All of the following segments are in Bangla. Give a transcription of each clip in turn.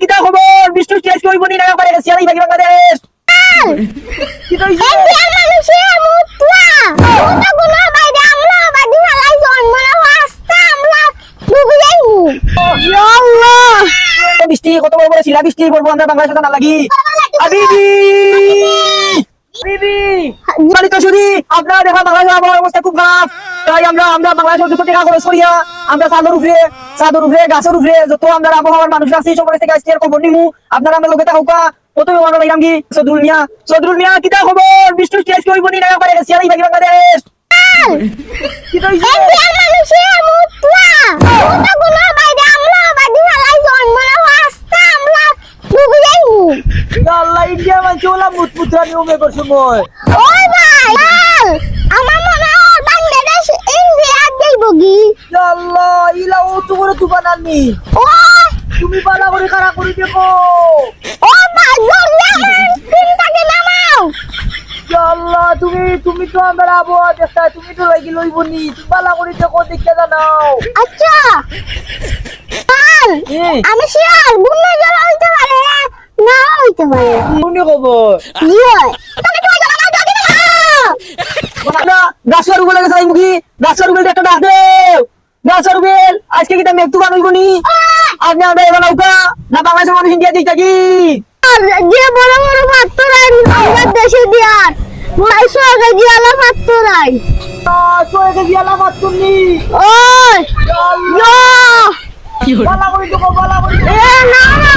কিতা খবর বিষ্ণু স্টেজ কইব নি না পারে সিয়ালি ভাগি বাংলাদেশ। কি কইছে ইন্ডিয়ার মানুষের মুতলা মুতা গুলো বাইরে আমরা বাদি হালাই জন্ম না রাস্তা আমরা ডুবে যাইবো ইয়া আল্লাহ! বৃষ্টি কত বড় বড় শিলা বৃষ্টি পড়ব আমরা বাংলাদেশ না লাগি আবিবি! বিবি মালিক শুধু দেখা বাংলাদেশের আবহাওয়ার অবস্থা খুব খারাপ তাই আমরা আমরা বাংলাদেশের যত টাকা খরচ করিয়া আমরা চাদর উপরে চাদর উপরে গাছের উপরে যত আমরা আবহাওয়ার মানুষ আছি সবার থেকে আজকে খবর নিমু আপনারা আমরা লোকে থাকুকা কত আমরা বাইরাম কি সদরুল মিয়া সদরুল মিয়া কিতা খবর? বিষ্ণু স্টেজ কইব নি না পারে সিয়ালি ভাগি বাংলাদেশ! কি কইছে ইন্ডিয়ার মানুষের মুতলা মুতা গুলো বাইরে আমরা বাদি হালাই জন্ম না রাস্তা আমরা ডুবে যাইবো আল্লাহ ইন্ডিয়া মানে ওলা মুতমুতরা নিয়মে করছ মই ওই ভাই লাল আমার মনে হয় বাংলাদেশ ইন্ডিয়া যাইবো কি? আল্লাহ ইলা ও তো করে তুবা নানি ও তুমি বালা করে খারাপ করে দেখো। ও ভাই আমার তিনটাকে নামাও। আল্লাহ তুমি তুমি তো আমার আবহাওয়া দেখা তুমি তো লাগি লইব নি। তুমি বালা করে দেখো দেখে জানাও। আচ্ছা। আমি শিয়াল গুন্না জল হইতে পারে না হইতে পারে শুনি খবর ইয়ে তুমি তো জল আমার জলদি নামাও না গাছের উপরে গেছে মুখি গাছের উপরে একটা ডাক দেও গাছের উপরে আজকে কি তুমি একটু বানাইব নি আপনি আমরা এবার নৌকা না বাংলাদেশের মানুষ ইন্ডিয়া দিক থাকি আর যে বড় বড় পাত্তরাই আমার দেশে দিয়ার মাইশো আগে জিয়ালা পাত্তরাই সরে গেছি আলা মাত তুমি ওই ইয়া বালা করে দেখো বালা করে এ না না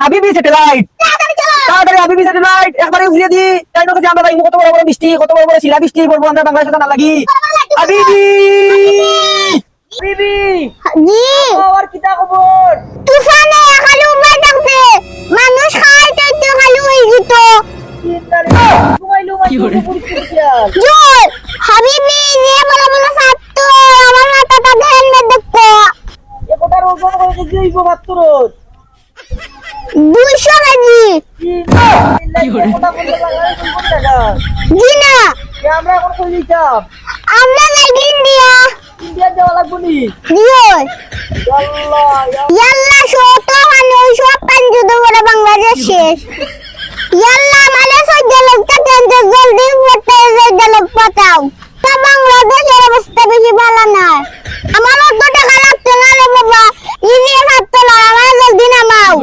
হাবিবি স্যাটেলাইট তাড়াতাড়ি হাবিবি স্যাটেলাইট একবারে উঠিয়ে দি! তাই যে আমরা ভাই কত বড় বড় বৃষ্টি কত বড় বড় শিলা বৃষ্টি পড়ব আমরা বাংলাদেশে না লাগি। হাবিবি! হাবিবি! জি! আর কিতা খবর? তুফানে খালি উবাই থাকছে। মানুষ খাই তো খালি হয়ে যেত। জোর! হাবিবি যে বড় বড় ছাত্র আমার মাথাটা ধ্যান দেখো দুইশো কেজি। মানে তা বাংলাদেশের অবস্থা বেশি ভালো না আমার অত টাকা লাগতো না রে বাবা ইজিয়ে থাকতো না আমার জলদি নামাও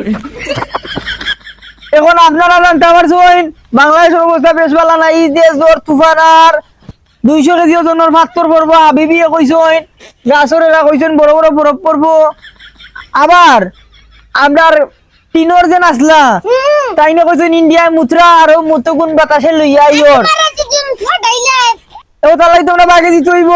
এখন আপনারা জানতে পারছেন বাংলাদেশের অবস্থা বেশ ভালো না এই যে জ্বর তুফান আর দুইশো কেজি ওজনের ফাত্তর পড়ব হাবিবি কইছেন গাছরেরা কইছেন বড় বড় বরফ পড়ব। আবার আপনার টিনর যে নাচলা তাই না কইছেন ইন্ডিয়ায় মুত্রা আর মুতগুন বাতাসে লইয়া ইয়র ও তালাই তোমরা বাগে দিতে হইব।